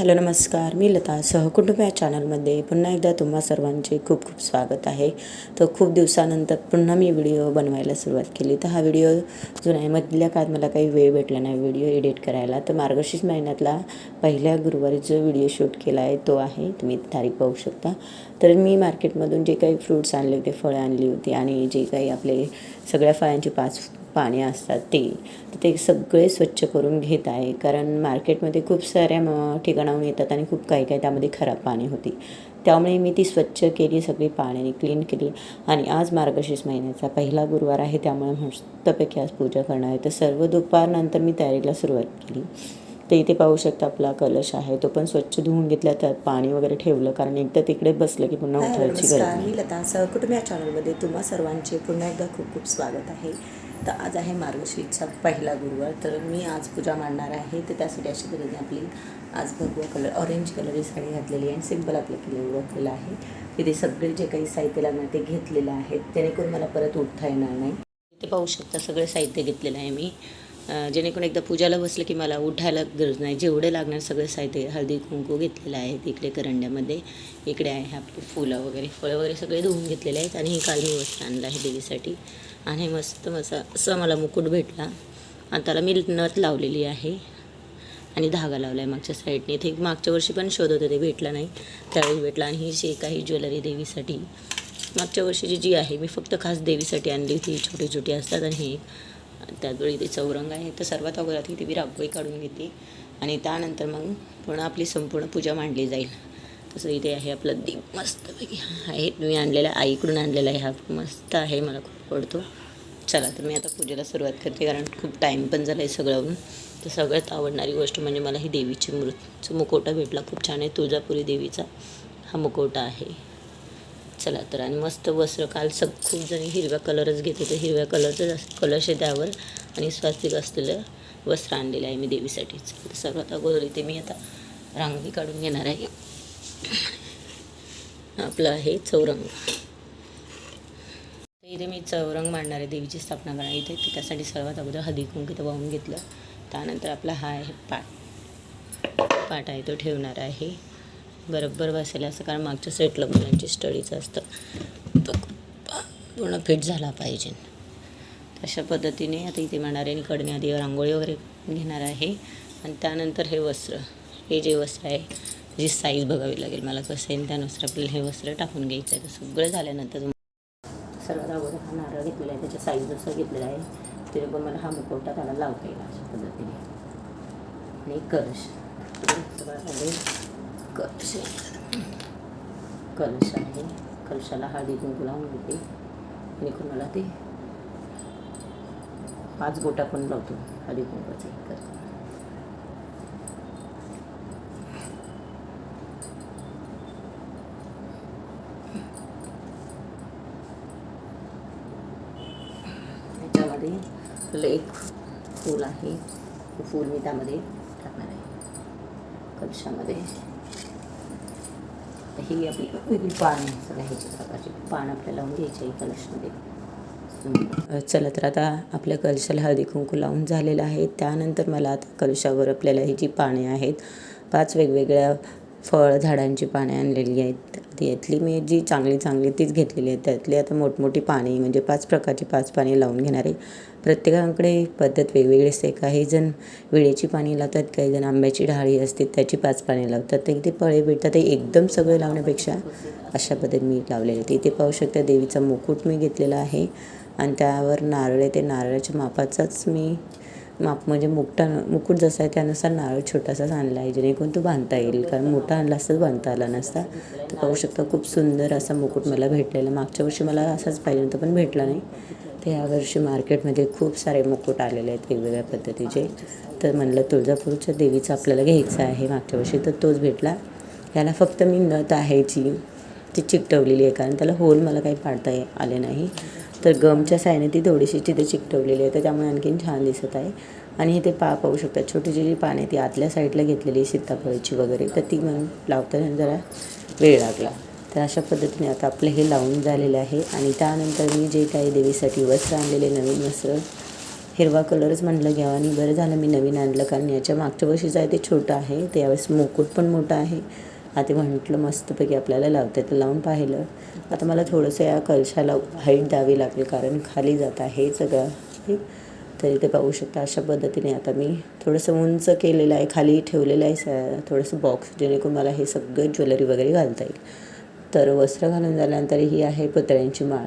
Hello नमस्कार. मी लता. सहकुटुंब या चॅनलमध्ये पुन्हा एकदा तुम्हा सर्वांचे खूप खूप स्वागत आहे. तर खूप दिवसानंतर पुन्हा मी व्हिडिओ बनवायला सुरुवात केली. तर हा व्हिडिओ जो मधल्या काळात मला काही वेळ भेटला नाही व्हिडिओ एडिट करायला. तर मार्गशीर्ष महिन्यातला पहिल्या गुरुवारी जो व्हिडिओ शूट केला आहे तो आहे. तुम्ही तारीख पाहू शकता. तर मी मार्केटमधून जे काही फ्रूट्स आणले होते फळं आणली होती आणि जे काही आपले सगळ्या फळांची पाच पाणी असतात ते तर ते सगळे स्वच्छ करून घेत आहे. कारण मार्केटमध्ये खूप साऱ्या म ठिकाणाहून येतात आणि खूप काही काही त्यामध्ये खराब पाणी होती. त्यामुळे मी ती स्वच्छ केली सगळी पाण्याने क्लीन केली. आणि आज मार्गशीर्ष महिन्याचा पहिला गुरुवार आहे त्यामुळे मस्तपैकी आज पूजा करणार आहे. तर सर्व दुपारनंतर मी तयारीला सुरुवात केली. तर इथे पाहू शकता आपला कलश आहे तो पण स्वच्छ धुवून घेतला त्यात पाणी वगैरे ठेवलं. कारण एकदा तिकडे बसलं की पुन्हा उठवायची गरज मी लता सहकुटुंब या चॅनलमध्ये तुम्हा सर्वांचे पुन्हा एकदा खूप खूप स्वागत आहे. तर आज आहे मार्गशीर्षचा पहिला गुरुवार. तर मी आज पूजा मांडणार आहे तर त्यासाठी अशी गरज आपली. आज भगवा कलर ऑरेंज कलरची साडी घातलेली आहे आणि सिंपल आपलं केलं ओळखलेलं आहे. तिथे सगळे जे काही साहित्य लागणार ते घेतलेलं आहे. जेणेकरून मला परत उठता येणार नाही. इथे पाहू शकता सगळं साहित्य घेतलेलं आहे मी. जेणेकरून एकदा पूजाला बसलं की मला उठायला गरज नाही. जेवढं लागणार सगळं साहित्य हळदी कुंकू घेतलेलं आहे तिकडे करंड्यामध्ये. इकडे आहे आपली फुलं वगैरे. फळं वगैरे सगळे धुवून घेतलेले आहेत आणि हे काल मी वस्त्र आणलं आहे देवीसाठी. आणि मस्त मसा असं मला मुकुट भेटला. आणि त्याला मी नथ लावलेली आहे आणि धागा लावला आहे मागच्या साईडने. इथे मागच्या वर्षी पण शोधत होते भेटला नाही. त्यावेळी भेटला आणि ही जी काही ज्वेलरी देवीसाठी. मागच्या वर्षीची जी आहे मी फक्त खास देवीसाठी आणली होती. छोटी छोटी असतात आणि हे त्याचवेळी ते चौरंग आहे तर सर्वात अगोदर इथे मी रांगोळी काढून घेते. आणि त्यानंतर मग पुन्हा आपली संपूर्ण पूजा मांडली जाईल. तसं इथे आहे आपलं दीप मस्तपैकी आहे मी आणलेला आईकडून आणलेला आहे. हा मस्त आहे मला खूप आवडतो. चला तर मी आता पूजेला सुरुवात करते कारण खूप टाईम पण झाला आहे सगळं. तर सगळ्यात आवडणारी गोष्ट म्हणजे मला ही देवीची मृत मुकोटा भेटला खूप छान आहे तुळजापुरी देवीचा. हा मुकोटा आहे. चला तर. आणि मस्त वस्त्र काल सग खूप जणी हिरव्या कलरच घेते तर हिरव्या कलरचं जास्त कलश आहे त्यावर. आणि स्वास्तिक असलेलं वस्त्र आणलेलं आहे मी देवीसाठीच सर्वात अगोदर इथे मी आता रांगोळी काढून घेणार आहे. आपलं आहे चौरंग. इथे मी चौरंग मांडणार आहे देवीची स्थापना करणार इथे त्यासाठी सर्वात अगोदर हळदी कुंकू इथं वाहून घेतलं. त्यानंतर आपला हा आहे पाट पाट आहे तो ठेवणार आहे. बरोबर बसेल असं कारण मागच्या सेटला मुलांची स्टडीचं असतं. तो पूर्ण फिट झाला पाहिजे. अशा पद्धतीने आता इथे म्हणणार आहे आणि आधी रांगोळी वगैरे घेणार आहे. आणि त्यानंतर हे वस्त्र हे जे वस्त्र आहे जी साईज बघावी लागेल मला कसं आहे त्यानुसार आपल्याला हे वस्त्र टाकून घ्यायचं आहे. तर सगळं झाल्यानंतर सर्वात अगोदर हा नारळ घेतलेला आहे त्याच्या साईज जसं घेतलेला आहे. तरी पण मला हा मुखवटा त्याला लावता येईल अशा पद्धतीने. आणि एक सगळं सगळ्यात कलश कलश आहे. कलशाला हळदी कुंकू लावून घेते. आणि मला ते पाच गोटा पण लावतो. हळदी कुंकूचे करतो त्याच्यामध्ये आपलं एक फूल आहे. फूल मी त्यामध्ये टाकणार आहे. कलशामध्ये. ही आपली वेगळी पान सगळ्या ह्याच्या प्रकारची पान आपल्याला लावून घ्यायची आहे कलशमध्ये. चला तर आता आपल्या कलशाला हळदी कुंकू लावून झालेलं आहे. त्यानंतर मला आता कलशावर आपल्याला ही जी पाने आहेत पाच वेगवेगळ्या फळ झाडांची पाने आणलेली आहेत. यातली मी जी चांगली चांगली तीच घेतलेली आहे. त्यातली आता मोठमोठी पाने म्हणजे पाच प्रकारची पाच पाने लावून घेणार आहे. प्रत्येकाकडे पद्धत वेगवेगळी असते. काही जण विळेची पाणी लावतात काही जण आंब्याची डाळी असते त्याची पाच पाने लावतात. तर इथे फळे भेटतात. ते एकदम सगळं लावण्यापेक्षा अशा पद्धतीने मी लावलेले ते इथे पाहू शकता देवीचा मुकुट मी घेतलेला आहे. आणि त्यावर नारळ आहे. ते नारळाच्या मापाचाच मी माप म्हणजे मुकटा मुकुट जसा आहे त्यानुसार नारळ छोटासाच आणला आहे जेणेकरून तो बांधता येईल. कारण मोठा आणला असताच बांधता आला नसता. तर पाहू शकता खूप सुंदर असा मुकुट मला भेटलेला. मागच्या वर्षी मला असाच पाहिजे होता पण भेटला नाही. तर यावर्षी मार्केटमध्ये खूप सारे मुकुट आलेले आहेत वेगवेगळ्या पद्धतीचे. तर म्हणलं तुळजापूरच्या देवीचा आपल्याला घ्यायचा आहे मागच्या वर्षी तर तोच भेटला. याला फक्त मी नथ आहे जी ती चिकटवलेली आहे कारण त्याला होल मला काही पाडता ये- आले नाही. तर गमच्या साईने ती थोडीशी तिथे चिकटवलेली आहे तर त्यामुळे आणखीन छान दिसत आहे. आणि इथे पा पाहू शकतात छोटीची जी पाने ती आतल्या साईडला घेतलेली सीताफळची वगैरे. तर ती म्हणून लावताना जरा वेळ लागला. तर अशा पद्धतीने आता आपलं हे लावून झालेलं आहे. आणि त्यानंतर मी जे काही देवीसाठी वस्त्र आणलेले नवीन वस्त्र हिरवा कलरच म्हटलं घ्यावा. आणि बरं झालं मी नवीन आणलं कारण याच्या मागच्या वर्षीचं आहे ते छोटं आहे ते यावेळेस मुकुट पण मोठं आहे. आता म्हटलं मस्तपैकी आपल्याला लावता. येतं लावून पाहिलं. आता मला थोडंसं या कलशाला हाईट द्यावी लागेल कारण खाली जात आहे सगळं. तरी ते पाहू शकता अशा पद्धतीने आता मी थोडंसं उंच केलेलं आहे खाली ठेवलेलं आहे स थोडंसं बॉक्स जेणेकरून मला हे सगळं ज्वेलरी वगैरे घालता येईल. तर वस्त्र घालून झाल्यानंतर ही आहे पुतळ्यांची माळ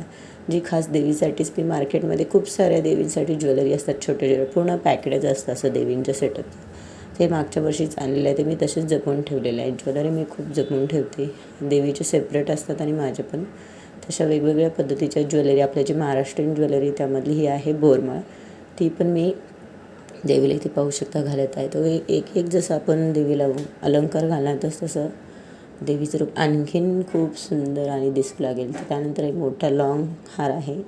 जी खास देवीसाठीच. मी मार्केटमध्ये खूप साऱ्या देवींसाठी ज्वेलरी असतात छोटे छोटे पूर्ण पॅकेटच असतं असं देवींचं सेटअप ते मागच्या वर्षीच आणलेलं आहे ते मी तसेच जपून ठेवलेलं आहे. ज्वेलरी मी खूप जपून ठेवते. देवीचे सेपरेट असतात आणि माझे पण. तशा वेगवेगळ्या पद्धतीच्या ज्वेलरी आपल्या जी महाराष्ट्रीयन ज्वेलरी त्यामधली ही आहे बोरमाळ. ती पण मी देवीला इथे पाहू शकता घालत आहे. तो एक एक जसं आपण देवीला अलंकार घालणारच तसं देवीचं रूप आणखीन खूप सुंदर आणि दिसू लागेल. तर त्यानंतर एक मोठा लॉंग हार आहे.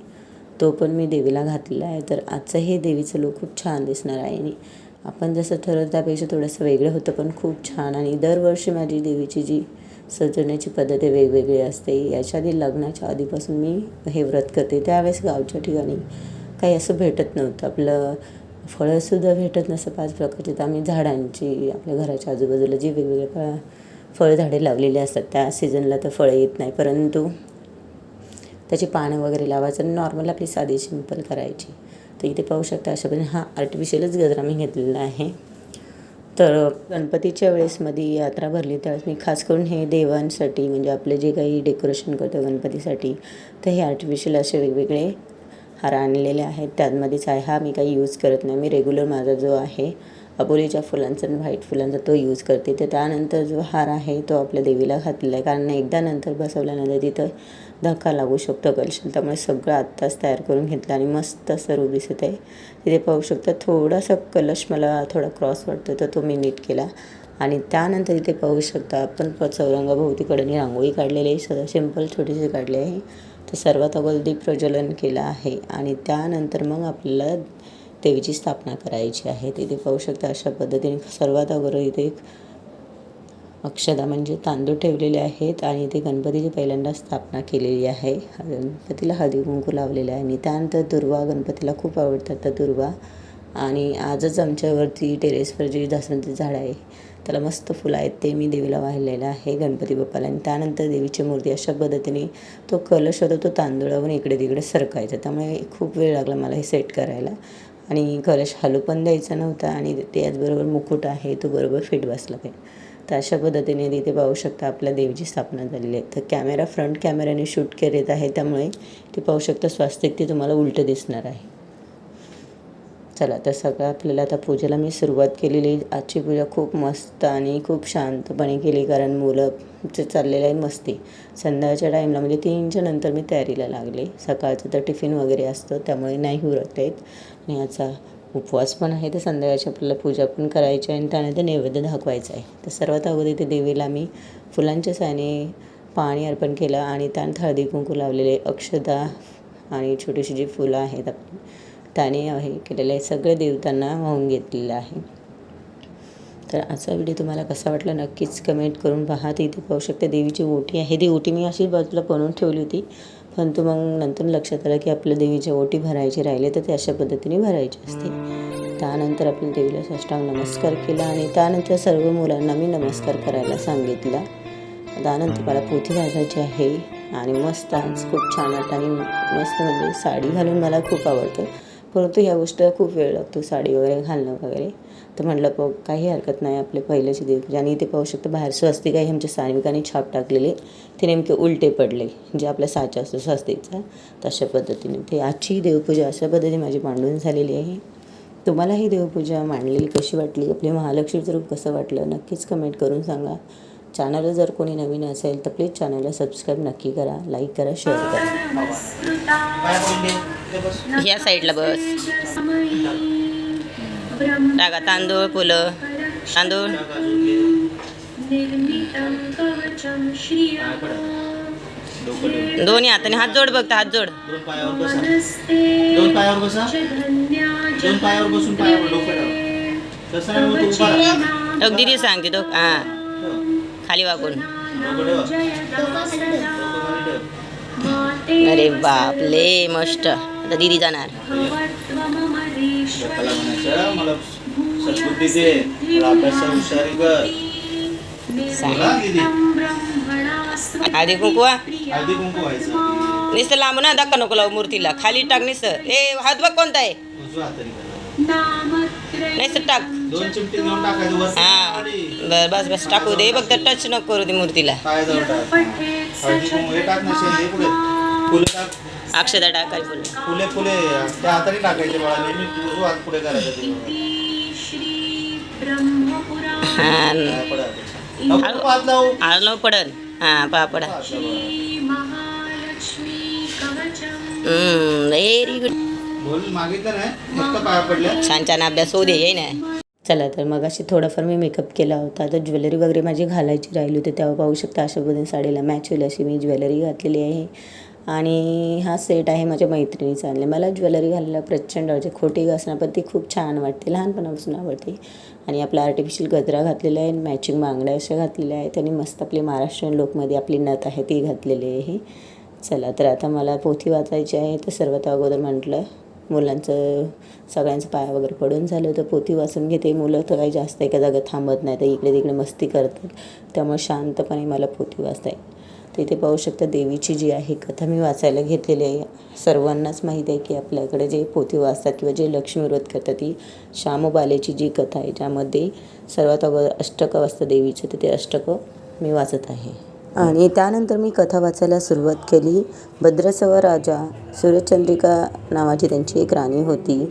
तो पण मी देवीला घातलेला आहे. तर आजचं हे देवीचं लूक खूप छान दिसणार आहे. आणि आपण जसं ठरवलं त्यापेक्षा थोडंसं वेगळं होतं पण खूप छान. आणि दरवर्षी माझी देवीची जी सजवण्याची पद्धत आहे वेगवेगळी असते. याच्या आधी लग्नाच्या आधीपासून मी हे व्रत करते. त्यावेळेस गावच्या ठिकाणी काही असं भेटत नव्हतं. आपलं फळंसुद्धा भेटत नसं पाच प्रकारचे. तर आम्ही झाडांची आपल्या घराच्या आजूबाजूला जी वेगवेगळे फळ फळझाडे लावलेली असतात त्या सीझनला तर फळं येत नाही. परंतु त्याची पानं वगैरे लावायचं. नॉर्मल आपली साधी सिंपल करायची. तर इथे पाहू शकता अशा पद्धतीने हा आर्टिफिशियलच गजरा मी घेतलेला आहे. तर गणपतीच्या वेळेस मध्ये यात्रा भरली त्यावेळेस मी खास करून हे देवांसाठी म्हणजे आपले जे काही डेकोरेशन करतो गणपतीसाठी तर हे आर्टिफिशियल असे वेगवेगळे हार आणलेले आहेत. त्यामध्येच आहे. हा मी काही यूज करत नाही. मी रेग्युलर माझा जो आहे अबोलीच्या फुलांचा आणि व्हाईट फुलांचा तो यूज करते. तर त्यानंतर जो हार आहे तो आपल्या देवीला घातलेला आहे. कारण एकदा नंतर बसवल्यानंतर तिथं धक्का लागू शकतो कलशाला. त्यामुळे सगळं आत्ताच तयार करून घेतलं आणि मस्त असं रूप दिसत आहे. तिथे पाहू शकता थोडासा कलश मला थोडा क्रॉस वाटतो तर तो मी नीट केला. आणि त्यानंतर इथे पाहू शकता आपण प चौरंगाभोवतीकडे रांगोळी काढलेली आहे. सदा सिंपल छोटीशी काढली आहे. तर सर्वात अगोदर दीप प्रज्वलन केलं आहे. आणि त्यानंतर मग आपल्याला देवीची स्थापना करायची आहे. तिथे पाहू शकता अशा पद्धतीने सर्वात अगोदर इथे एक अक्षदा म्हणजे तांदूळ ठेवलेले आहेत आणि इथे गणपतीची पहिल्यांदा स्थापना केलेली आहे. गणपतीला हळदी कुंकू लावलेलं आहे. आणि त्यानंतर दुर्वा गणपतीला खूप आवडतात तर दुर्वा. आणि आजच आमच्यावरती टेरेसवर जे जास्वंदी झाड आहे त्याला मस्त फुलं आहेत ते मी देवीला वाहिलेलं आहे गणपती बाप्पाला. आणि त्यानंतर देवीची मूर्ती अशा पद्धतीने तो कलश होता तो तांदूळावरून इकडे तिकडे सरकायचा. त्यामुळे खूप वेळ लागला मला हे सेट करायला. आणि कलश हलू पण द्यायचा नव्हता आणि त्याचबरोबर मुकुट आहे तो बरोबर फिट बसला पाहिजे तर अशा पद्धतीने तिथे पाहू शकता आपल्या देवीची स्थापना झालेली आहे. तर कॅमेरा फ्रंट कॅमेऱ्याने शूट करत आहे त्यामुळे ते पाहू शकता स्वास्तिक ते तुम्हाला उलटं दिसणार आहे. चला तर सगळं आपल्याला आता पूजेला मी सुरुवात केलेली. आजची पूजा खूप मस्त आणि खूप शांतपणे केली कारण मुलं चाललेलं आहे मस्ती. संध्याकाळच्या टाईमला म्हणजे तीनच्या नंतर मी तयारीला लागले. सकाळचं तर टिफिन वगैरे असतं त्यामुळे नाही उरत येत आणि याचा उपवास पण आहे तर संध्याकाळची आपल्याला पूजा पण करायची आहे आणि त्यानंतर नैवेद्य दाखवायचं आहे. तर सर्वात अगोदर इथे देवीला मी फुलांच्या साने पाणी अर्पण केलं आणि त्यानंतर हळदी कुंकू लावलेले अक्षदा आणि छोटीशी जी फुलं आहेत आपली त्याने हे केलेलं आहे. सगळं देवतांना वाहून घेतलेलं आहे. तर असा व्हिडिओ तुम्हाला कसा वाटला नक्कीच कमेंट करून पहा. ते इथे पाहू शकता देवीची ओटी आहे. ती ओटी मी अशीच बाजूला बनवून ठेवली होती. परंतु मग नंतर लक्षात आलं की आपल्या देवीच्या ओटी भरायची राहिले तर ते अशा पद्धतीने भरायची असते. त्यानंतर आपण देवीला साष्टांग नमस्कार केला आणि त्यानंतर सर्व मुलांना मी नमस्कार करायला सांगितला. त्यानंतर मला पोथी भाजायची आहे आणि मस्त आज खूप छान वाटतं आणि मस्त म्हणजे साडी घालून मला खूप आवडतं. परंतु ह्या गोष्टीला खूप वेळ लागतो साडी वगैरे घालणं वगैरे. तर म्हटलं प काही हरकत नाही आपले पहिल्याची देवपूजा म्हणजे आणि इथे पाहू शकतो बाहेर स्वस्तिक आहे आमच्या सानिकाने छाप टाकलेले. ते नेमके उलटे पडले जे आपला साचा असतो स्वस्तिकचा. तशा पद्धतीने. ते आजची देवपूजा अशा पद्धतीने माझी मांडून झालेली आहे. तुम्हाला ही देवपूजा मांडलेली कशी वाटली? आपली महालक्ष्मीचं रूप कसं वाटलं? नक्कीच कमेंट करून सांगा. चॅनल जर कोणी नवीन असेल तर प्लीज चॅनलला सबस्क्राईब नक्की करा लाईक करा शेअर करा. या साईडला बस. टाका तांदूळ फुलं तांदूळ. दोन्ही हाताने हात जोड बघता हात जोड. दोन पायावर बसा. दोन पायावर बसून पायावर डोकं दिदी सांगते तो हा. खाली वाकून. अरे बापले मस्त. आता दिदी जाणार. आधी कुंकुवा नुसतं लांब ना धक्का नको लावू मूर्तीला. खाली टाक निस ए हात बघ कोणता आहे. नाही टाक. हा बस बस बस टाकू दे. फक्त टच नको करू दे मूर्तीला. फुले अक्षदा टाकाय बोल फुले फुले त्या हाताने टाकायचे बाळा नेहमी हात पुढे करायचा हा पडल हा पा पडा. व्हेरी गुड बोल मागितलं नाही? फक्त पाया पडल्या. छान छान अभ्यास होऊ दे ये ना. चला तर मग अशी थोडाफार मी मेकअप केला होता. आता ज्वेलरी वगैरे माझी घालायची राहिली होती तेव्हा पाहू शकता अशा पद्धतीने साडीला मॅच होईल अशी मी ज्वेलरी घातलेली आहे. आणि हा सेट आहे माझ्या मैत्रिणीचा. आणले मला ज्वेलरी घालायला प्रचंड आवडते. खोटी घासणं पण ती खूप छान वाटते. लहानपणापासून आवडते. आणि आपला आर्टिफिशियल गजरा घातलेला आहे. मॅचिंग बांगड्या अशा घातलेल्या आहेत. आणि मस्त आपली महाराष्ट्रीयन लुकमध्ये आपली नथ आहे ती घातलेली आहे. चला तर आता मला पोथी वाचायची आहे. तर सर्वात अगोदर म्हटलं मुलांचं सगळ्यांचं पाया वगैरे पडून झालं तर पोथी वाचून घेते मुलं. तर काही जास्त एका जागा थांबत नाही. तर इकडे तिकडे मस्ती करतात. त्यामुळे शांतपणे मला पोथी वाचता येईल. तर इथे पाहू शकता देवीची जी आहे कथा मी वाचायला घेतलेली आहे. सर्वांनाच माहीत आहे की आपल्याकडे जे पोथी वाचतात किंवा जे लक्ष्मी व्रत करतात ती श्यामबालेची जी कथा आहे ज्यामध्ये सर्वात अगोदर अष्टकं वाचतं देवीचं तर ते अष्टकं मी वाचत आहे. आणि त्यानंतर मी कथा वाचायला सुरुवात केली. भद्रसव राजा सूर्यचंद्रिका नावाची त्यांची एक राणी होती.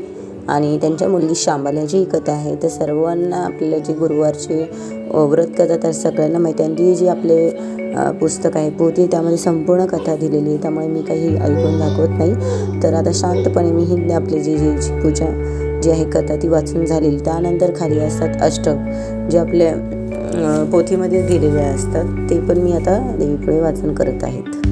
आणि त्यांच्या मुलगी शांबाल्याची ही कथा आहे तर सर्वांना आपल्याला जे गुरुवारचे व्रत करतात तर सगळ्यांना माहिती आहे. आणि ती जी आपले पुस्तक आहे पोती त्यामध्ये संपूर्ण कथा दिलेली आहे. त्यामुळे मी काही ऐकून दाखवत नाही. तर आता शांतपणे मी ही आपली जी जी पूजा जी आहे कथा ती वाचून झालेली. त्यानंतर खाली असतात अष्टक जे आपल्या पोथीमध्ये दिलेले असतात. ते पण मी आता देवीपुढे वाचन करत आहेत.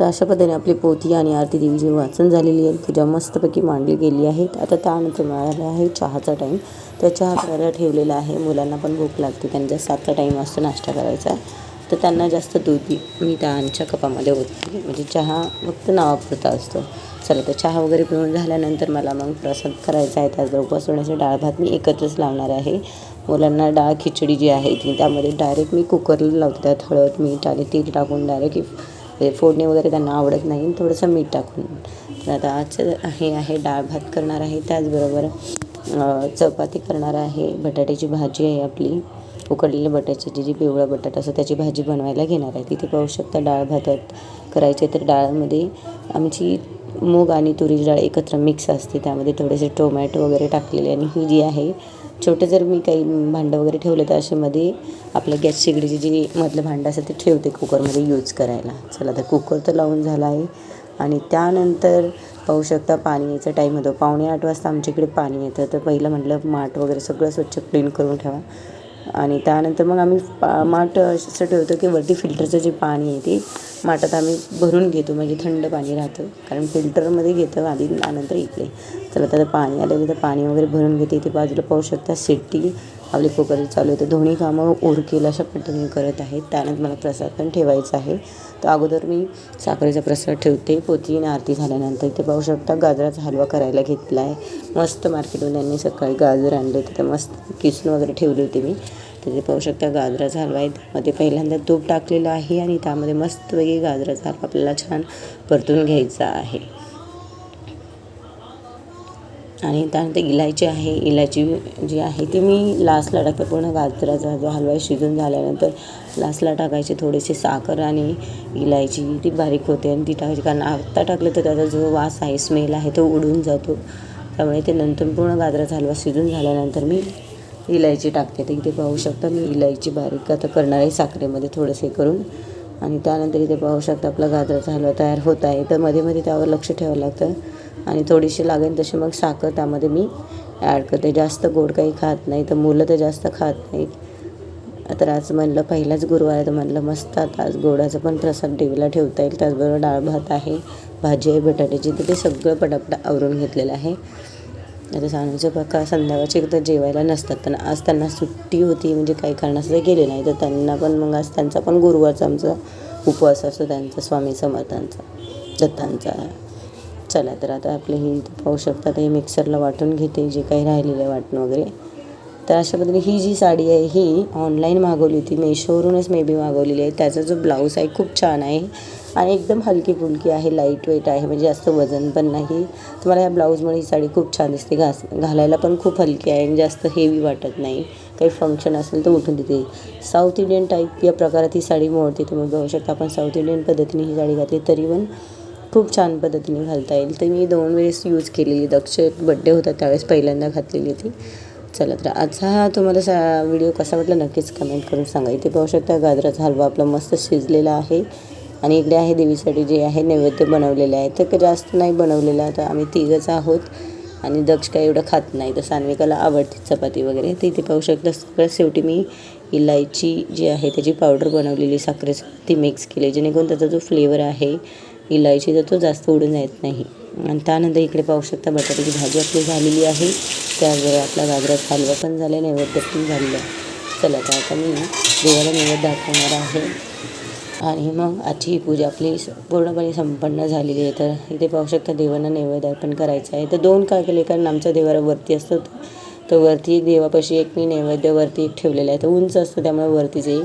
तर अशा पद्धतीने आपली पोथी आणि आरती देवीची वाचन झालेली आहे पूजा मस्तपैकी मांडली गेली आहे. आता त्यानंतर मिळालेला आहे चहाचा टाईम तर चहा करायला ठेवलेला आहे. मुलांना पण भूक लागते. त्यांचा सातचा टाईम असतो नाश्ता करायचा. तर त्यांना जास्त दूध मी त्यांच्या कपामध्ये होते म्हणजे चहा फक्त नावापुरता असतो. चला तर चहा वगैरे पिऊन झाल्यानंतर मला मग प्रसाद करायचा आहे. त्याचबरोबर उपवास सोडण्याचे डाळ भात मी एकत्रच लावणार आहे. मुलांना डाळ खिचडी जी आहे ती त्यामध्ये डायरेक्ट मी कुकरला लावते. त्यात हळद मीठ आणि तेल टाकून डायरेक्ट म्हणजे फोडणी वगैरे त्यांना आवडत नाही. थोडंसं मीठ टाकून. तर आता आजचं हे आहे डाळ भात करणार आहे. त्याचबरोबर चपाती करणार आहे. बटाट्याची भाजी आहे आपली. उकडलेल्या बटाट्याची जी पिवळा बटाटा असं त्याची भाजी बनवायला घेणार आहे. तिथे पाहू शकता डाळ भातात करायचे तर डाळमध्ये आमची मूग आणि तुरीची डाळ एकत्र मिक्स असते. त्यामध्ये थोडेसे टोमॅटो वगैरे टाकलेले आणि ही जी आहे छोटे जर मी काही भांडं वगैरे ठेवलं तर असे मध्ये आपल्या गॅस शेगडीची जी मधलं भांडं असतं ते ठेवते कुकरमध्ये यूज करायला. चला तर कुकर तर लावून झाला आहे. आणि त्यानंतर पाहू शकता पाणी यायचा टाईम होतो. पावणे आठ वाजता आमच्या इकडे पाणी येतं. तर पहिलं म्हटलं माठ वगैरे सगळं स्वच्छ क्लीन करून ठेवा. आणि त्यानंतर मग आम्ही पा माठ असं ठेवतो की वरती फिल्टरचं जे पाणी आहे ते माठात आम्ही भरून घेतो म्हणजे थंड पाणी राहतं. कारण फिल्टरमध्ये घेतं आधी त्यानंतर इकडे. चला तर पाणी आलेलं तर पाणी वगैरे भरून घेते. इथे बाजूला पाहू शकता सिट्टी आपले कुकर चालू होते दोन्ही कामं उरकेल अशा पद्धतीने करत आहेत. त्यानंतर मला प्रसाद पण ठेवायचा आहे. तर अगोदर मी साखरेचा प्रसाद ठेवते. पोती आरती झाल्यानंतर इथे पाहू शकता गाजराचा हलवा करायला घेतला आहे मस्त मार्केटमध्ये त्यांनी सकाळी गाजर आणले तिथे मस्त किसून वगैरे ठेवली होती मी. तुम्ही पाहू शकता गाजराचा हलवा आहे त्यामध्ये पहिल्यांदा तूप टाकलेलं आहे आणि त्यामध्ये मस्तपैकी गाजराचा हलवा आपल्याला छान परतून घ्यायचा आहे. आणि त्यानंतर इलायची आहे. इलायची जी आहे ती मी लास्टला टाकते. पूर्ण गाजराचा जो हलवा शिजून झाल्यानंतर लास्टला टाकायची थोडीशी साखर आणि इलायची. ती बारीक होते आणि ती टाकायची. कारण आत्ता टाकलं तर त्याचा जो वास आहे स्मेल आहे तो उडून जातो. त्यामुळे ते नंतर पूर्ण गाजराचा हलवा शिजून झाल्यानंतर मी इलायची टाकते तर इथे पाहू शकता मी इलायची बारीक आता करणार आहे साखरेमध्ये थोडंसं हे करून. आणि त्यानंतर इथे पाहू शकता आपला गाजराचा हलवा तयार होत आहे. तर मध्ये मध्ये त्यावर लक्ष ठेवावं लागतं. आणि थोडीशी लागेल तशी मग साखर त्यामध्ये मी ॲड करते. जास्त गोड काही खात नाही तर मुलं तर जास्त खात नाहीत. तर आज म्हणलं पहिलाच गुरुवार आहे तर म्हणलं मस्त आता आज गोडाचा पण प्रसाद देवीला ठेवता येईल. त्याचबरोबर डाळ भात आहे भाजी आहे बटाट्याची. तर ते सगळं पटापटा आवरून घेतलेलं आहे. आता सांगायचं प्रकार संध्याकाळचे एकदा जेवायला नसतात. पण आज त्यांना सुट्टी होती म्हणजे काही कारणास्तव गेले नाही. तर त्यांना पण मग आज त्यांचा पण गुरुवारचा आमचा उपवास असतो त्यांचा स्वामी समर्थांचा दत्तांचा. चला तर आता आपले ही पाहू शकतात हे मिक्सरला वाटून घेते जे काही राहिलेलं आहे वाटणं वगैरे. तर अशा पद्धतीने ही जी साडी आहे ही ऑनलाईन मागवली होती. मेशोवरूनच मे बी मागवलेली आहे. त्याचा जो ब्लाऊज आहे खूप छान आहे. आणि एकदम हलकी फुलकी आहे लाइट वेट आहे म्हणजे जास्त वजन पण नाही. तुम्हाला या ब्लाऊजमुळे ही साडी खूप छान दिसते घास घालायला पण खूप हलकी आहे आणि जास्त हेवी वाटत नाही. काही फंक्शन असेल तर उठून देते. साऊथ इंडियन टाईप या प्रकारात ही साडी मोडते तुम्ही बघू शकता. आपण साऊथ इंडियन पद्धतीने ही साडी घातली तरी पण खूप छान पद्धतीने घालता येईल. तर मी दोन वेळेस यूज केलेली दक्ष बड्डे होता त्यावेळेस पहिल्यांदा घातलेली ती. चला तर आजचा हा तुम्हाला सा व्हिडिओ कसा वाटला नक्कीच कमेंट करून सांगा. इथे पाहू शकता गाजराचा हलवा आपला मस्त शिजलेला आहे. आणि इकडे आहे देवीसाठी जे आहे नैवेद्य बनवलेले आहे. तर जास्त नाही बनवलेलं आता आम्ही तिघंच आहोत. आणि दक्ष काही एवढं खात नाही तर सान्विकाला आवडते चपाती वगैरे. तर इथे पाहू शकता सगळं शेवटी मी इलायची जी आहे त्याची पावडर बनवलेली साखरेसाठी ती मिक्स केली जेणेकरून त्याचा जो फ्लेवर आहे इलायचीचा तो जास्त उडून येत नाही. आणि त्यानंतर इकडे पाहू शकता बटाट्याची भाजी आपली झालेली आहे. त्याचबरोबर आपला गाजराचा हलवा पण झाला आहे नैवेद्य पण झालेलं आहे. चला तर आता मी देवाला नैवेद्य दाखवणार आहे. आणि मग आजची ही पूजा आपली स- पूर्णपणे संपन्न झालेली आहे. तर इथे पाहू शकता देवांना नैवेद्य अर्पण करायचं आहे. तर दोन काय केले? कारण आमच्या देवाला वरती असतो तर वरती एक देवापाशी एक मी नैवेद्य वरती एक ठेवलेलं आहे. तर उंच असतं त्यामुळे वरती जाईल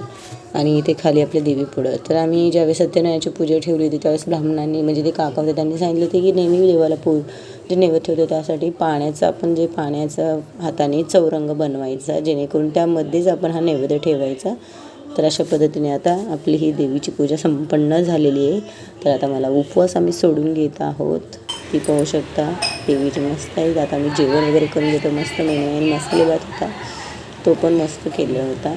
आणि इथे खाली आपल्या देवी पुढं. तर आम्ही ज्यावेळेस सत्यनारायणाची पूजा ठेवली होती त्यावेळेस ब्राह्मणांनी म्हणजे ते काका होते त्यांनी सांगितलं होते की नेहमी देवाला पू जे नैवेद्य ठेवतो त्यासाठी पाण्याचं आपण जे पाण्याचा हाताने चौरंग बनवायचा जेणेकरून त्यामध्येच आपण हा नैवेद्य ठेवायचा. तर अशा पद्धतीने आता आपली ही देवीची पूजा संपन्न झालेली आहे. तर आता मला उपवास आम्ही सोडून घेत आहोत. ती पाहू शकता देवीची मस्त आहे आता आम्ही जेवण वगैरे करून घेतो. मस्त मेनू आणि मसाले भात होता. तो पण मस्त केलेला होता.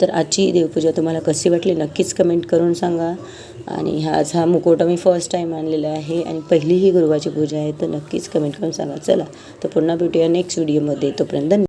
तर आजची देवपूजा तुम्हाला कशी वाटली नक्कीच कमेंट करून सांगा. आणि हा आज हा मुकोटा मी फर्स्ट टाईम आणलेला आहे. आणि पहिली ही गुरुवाची पूजा आहे तर नक्कीच कमेंट करून सांगा. चला तर पुन्हा भेटूया नेक्स्ट व्हिडिओमध्ये तोपर्यंत धन्यवाद.